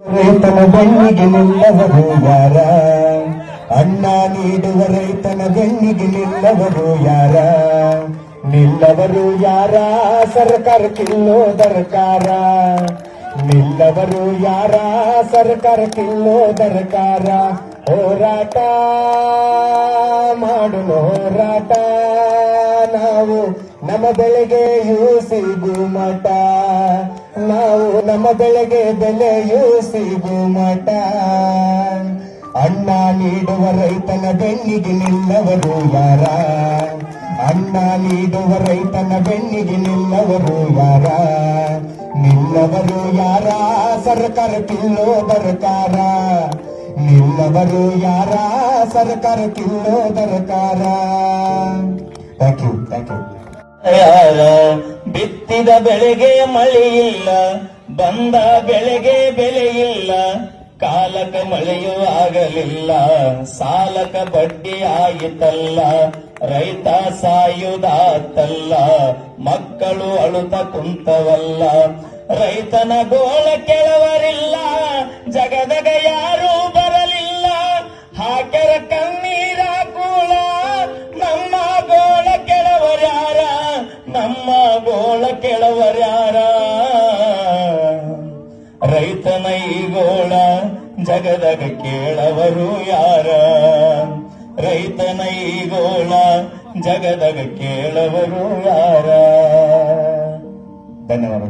ರೈತನ ಬೆನ್ನಿಗೆ ನಿಲ್ಲವರು ಯಾರ ಅಣ್ಣ ನೀಡುವ ರೈತನ ಬೆನ್ನಿಗೆ ನಿಲ್ಲವರು ಯಾರ ನಿಲ್ಲವರು ಯಾರ? ಸರ್ಕಾರ ಕಿಲ್ಲೋ ದರ್ಕಾರ. ನಿಲ್ಲವರು ಯಾರ? ಸರ್ಕಾರ ಕಿಲ್ಲೋ ದರ್ಕಾರ. ಹೋರಾಟ ಮಾಡು ಹೋರಾಟ. ನಾವು ನಮ್ಮ ಬೆಳೆಗೆ ಸಿಗು ಮಠ ನಾವು ನಮ್ಮ ಬೆಳೆಗೆ ಬೆಲೆಯೂ ಸಿಗೋ ಮಠ ಅಣ್ಣ ನೀಡುವ ರೈತನ ಬೆನ್ನಿಗೆ ನಿಲ್ಲವರು ಯಾರ? ಅಣ್ಣ ನೀಡುವ ರೈತನ ಬೆನ್ನಿಗೆ ನಿಲ್ಲವರು ಯಾರ? ನಿಲ್ಲವರು ಯಾರ? ಸರ್ಕಾರಕ್ಕಿಲ್ಲೋ ದರ್ಕಾರ. ನಿಲ್ಲವರು ಯಾರ? ಸರ್ಕಾರ ತಿಲ್ಲೋ ಥ್ಯಾಂಕ್ ಯು ಥ್ಯಾಂಕ್ ಯಾರ? ಬಿತ್ತಿದ ಬೆಳೆಗೆ ಮಳೆ ಇಲ್ಲ. ಬಂದ ಬೆಳೆಗೆ ಬೆಲೆ ಇಲ್ಲ ಕಾಲಕ ಮಳೆಯೂ ಆಗಲಿಲ್ಲ ಸಾಲಕ ಬಡ್ಡಿ ಆಯಿತಲ್ಲ, ರೈತ ಸಾಯುದಾತಲ್ಲ, ಮಕ್ಕಳು ಅಳುತ ಕುಂತವಲ್ಲ, ರೈತನ ಗೋಳ ಕೆಳವರಿಲ್ಲ, ಜಗದಗ ಯಾರೂ ಬರಲಿಲ್ಲ, ಹಾಕರ ಕಣ್ಣೀರ ಕೂಳ, ನಮ್ಮ ಗೋಳ ಕೆಳವರ್ಯಾರ, ನಮ್ಮ ಗೋಳ ಕೆಳವರ್ಯಾರ. ರೈತನ ಈ ಜಗದಗ ಕೇಳವರು ಯಾರ? ರೈತನೈಗೋಳ ಜಗದಗ ಕೇಳವರು ಯಾರ? ಧನ್ಯವಾದಗಳು.